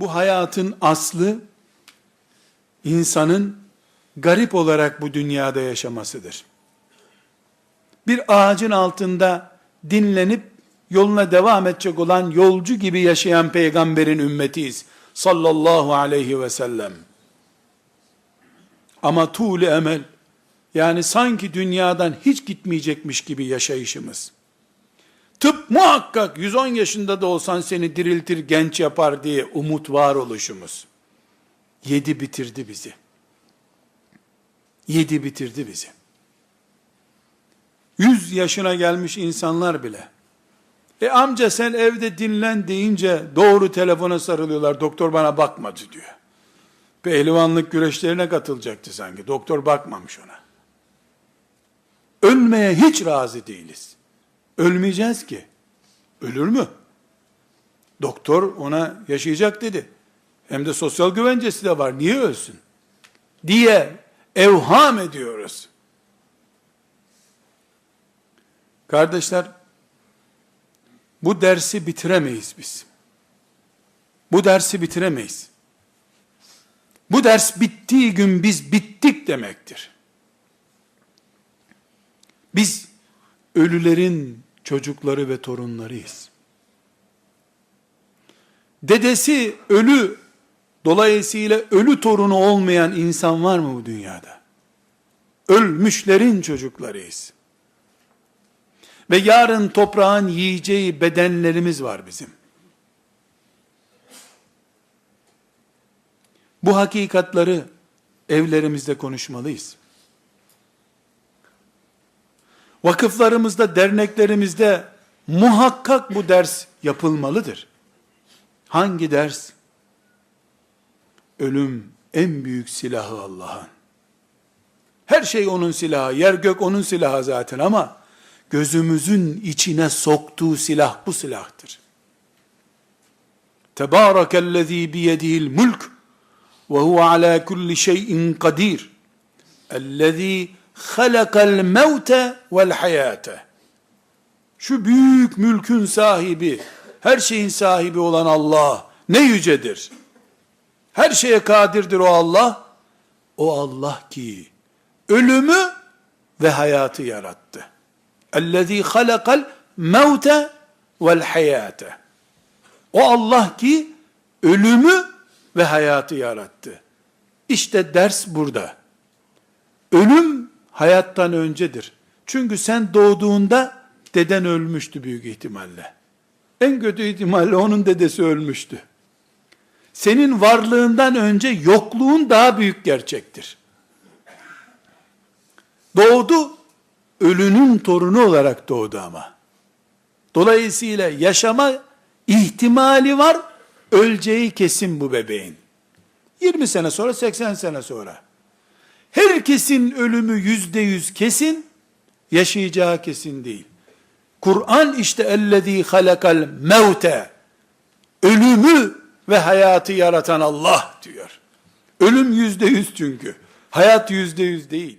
Bu hayatın aslı insanın garip olarak bu dünyada yaşamasıdır. Bir ağacın altında dinlenip yoluna devam edecek olan yolcu gibi yaşayan peygamberin ümmetiyiz. Sallallahu aleyhi ve sellem. Ama tuğlu emel, yani sanki dünyadan hiç gitmeyecekmiş gibi yaşayışımız. Tıp muhakkak 110 yaşında da olsan seni diriltir, genç yapar diye umut var oluşumuz. Yedi bitirdi bizi. Yedi bitirdi bizi. 100 yaşına gelmiş insanlar bile. E amca sen evde dinlen deyince doğru telefona sarılıyorlar. Doktor bana bakmadı diyor. Pehlivanlık güreşlerine katılacaktı sanki. Doktor bakmamış ona. Ölmeye hiç razı değiliz. Ölmeyeceğiz ki. Ölür mü? Doktor ona yaşayacak dedi. Hem de sosyal güvencesi de var. Niye ölsün? Diye evham ediyoruz. Kardeşler, bu dersi bitiremeyiz biz. Bu dersi bitiremeyiz. Bu ders bittiği gün biz bittik demektir. Biz ölülerin çocukları ve torunlarıyız. Dedesi ölü, dolayısıyla ölü torunu olmayan insan var mı bu dünyada? Ölmüşlerin çocuklarıyız. Ve yarın toprağın yiyeceği bedenlerimiz var bizim. Bu hakikatları evlerimizde konuşmalıyız. Vakıflarımızda, derneklerimizde muhakkak bu ders yapılmalıdır. Hangi ders? Ölüm en büyük silahı Allah'ın. Her şey onun silahı, yer gök onun silahı zaten ama gözümüzün içine soktuğu silah bu silahtır. Tebârekellezî biyedihil mulk ve huve alâ kulli şeyin kadir. Ellezî halakal mevte vel hayate. Şu büyük mülkün sahibi, her şeyin sahibi olan Allah ne yücedir. Her şeye kadirdir o Allah. O Allah ki ölümü ve hayatı yarattı. Ellezî halakal mevte vel hayate. O Allah ki ölümü ve hayatı yarattı. İşte ders burada. Ölüm hayattan öncedir. Çünkü sen doğduğunda deden ölmüştü büyük ihtimalle. En kötü ihtimalle onun dedesi ölmüştü. Senin varlığından önce yokluğun daha büyük gerçektir. Doğdu, ölünün torunu olarak doğdu ama. Dolayısıyla yaşama ihtimali var, öleceği kesin bu bebeğin. 20 sene sonra, 80 sene sonra. Herkesin ölümü yüzde yüz kesin, yaşayacağı kesin değil. Kur'an işte ellezî halakal mevte, ölümü ve hayatı yaratan Allah diyor. Ölüm yüzde yüz çünkü. Hayat yüzde yüz değil.